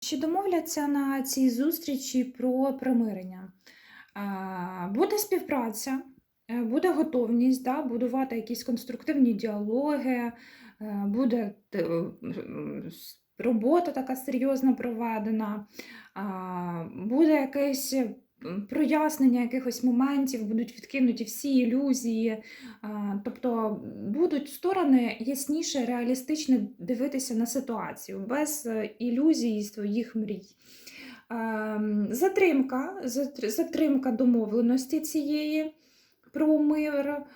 Чи домовляться на цій зустрічі про примирення? Буде співпраця, е, буде готовність да, будувати якісь конструктивні діалоги, е, буде с- робота така серйозна проведена, буде якесь прояснення якихось моментів, будуть відкинуті всі ілюзії. Тобто будуть сторони ясніше, реалістично дивитися на ситуацію без е, ілюзій своїх мрій. Ем, Затримка, затримка домовленості цієї про мир.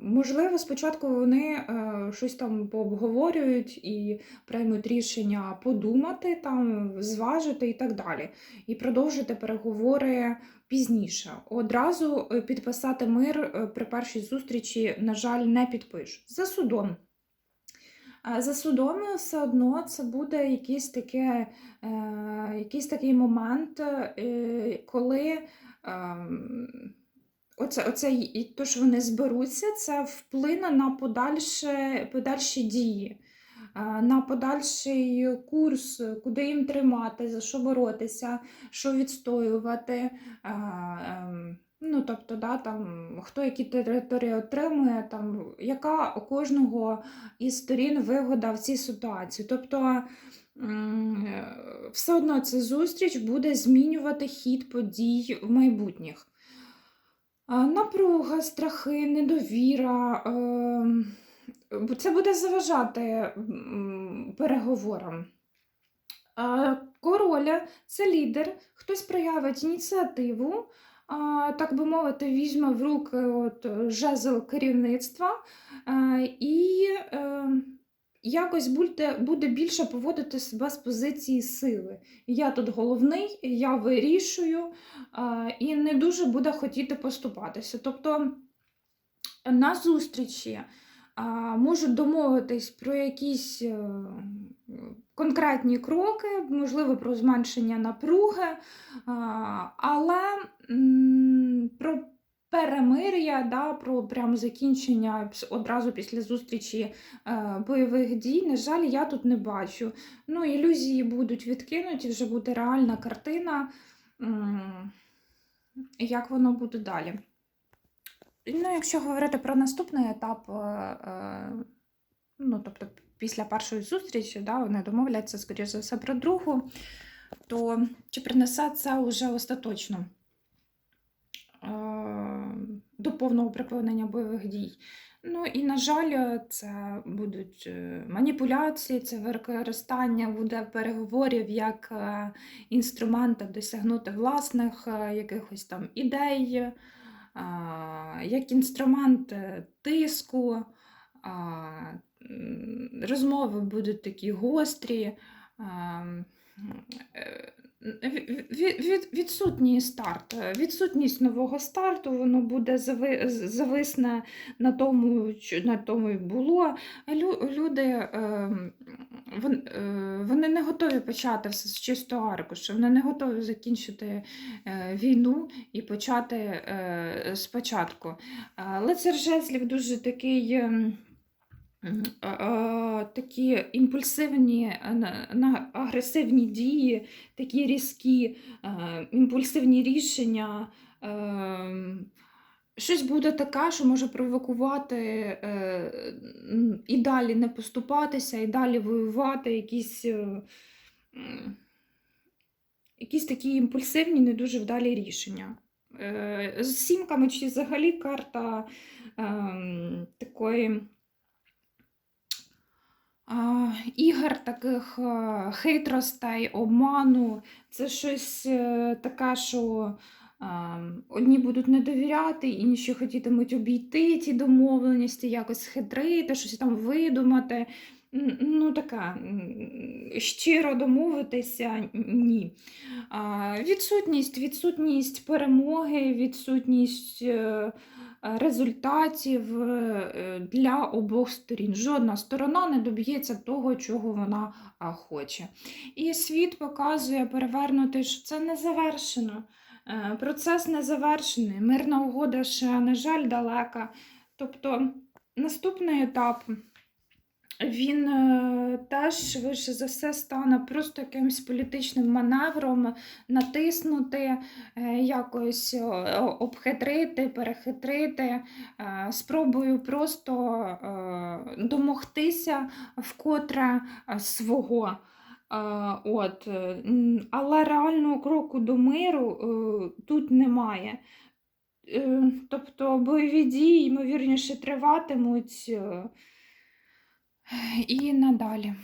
Можливо, спочатку вони е, щось там пообговорюють і приймуть рішення подумати, там, зважити і так далі. І продовжити переговори пізніше. Одразу е, підписати мир е, при першій зустрічі, на жаль, не підпишуть. За судом. За судом все одно це буде якийсь, таке, якийсь такий момент, коли ем, оце, оце, і то, що вони зберуться, це вплине на подальше, подальші дії, е, на подальший курс, куди їм тримати, за що боротися, що відстоювати. е, ем, Ну, тобто, да, там, хто які території отримує, там, яка у кожного із сторін вигода в цій ситуації. Тобто е, все одно ця зустріч буде змінювати хід подій в майбутніх. Напруга, страхи, недовіра. ем, Це буде заважати переговорам. А, Король це лідер, хтось проявить ініціативу, так би мовити, візьме в руки от, жезл керівництва е, і е, якось буде, буде більше поводити себе з позиції сили. Я тут головний, я вирішую, і не дуже буде хотіти поступатися. Тобто на зустрічі можуть домовитись про якісь е, конкретні кроки, можливо, про зменшення напруги, але про перемир'я, да, про прям закінчення одразу після зустрічі е, бойових дій, на жаль, я тут не бачу. Ну, ілюзії будуть відкинуті, вже буде реальна картина, як воно буде далі. Ну, якщо говорити про наступний етап, е, е, ну, тобто після першої зустрічі, да, вони домовляться, скоріш за все, про другу, то чи принесе це вже остаточно до повного припинення бойових дій? Ну і, на жаль, це будуть е, маніпуляції, це використання буде переговорів як е, інструмента досягнути власних е, якихось там ідей, як інструмент е, тиску, розмови будуть такі гострі. Відсутній старт, е, відсутність нового старту, воно буде зави- зависне на тому, на тому і було. Лю- Люди ем, вон- е, вони не готові почати все з чистого аркушу, вони не готові закінчити е, війну і почати е, спочатку. Е, Лицар жезлів дуже такий. Е, е, Такі імпульсивні, е, на- агресивні дії, такі різкі, е, імпульсивні рішення. ем, Щось буде таке, що може провокувати е, і далі не поступатися, і далі воювати, якісь, е, якісь такі імпульсивні, не дуже вдалі рішення. Е, З сімками чи взагалі карта ем, такої ігор, таких е, хитростей, обману. Це щось е, таке, що одні будуть не довіряти, інші хотітимуть обійти ті домовленості, якось хитрити, щось там видумати. Ну, таке, м, щиро домовитися ні. Відсутність, відсутність перемоги, відсутність е, результатів е, для обох сторін. Жодна сторона не доб'ється того, чого вона хоче. І світ показує перевернути, що це не завершено. Е, Процес не завершений, мирна угода ще, на жаль, далека. Тобто наступний етап він е, теж швидше за все стане просто якимось політичним маневром, натиснути, е, якось е, обхитрити, перехитрити, спробую просто домогтися вкотре свого. От, але реального кроку до миру тут немає. Тобто бойові дії, ймовірніше, триватимуть і надалі.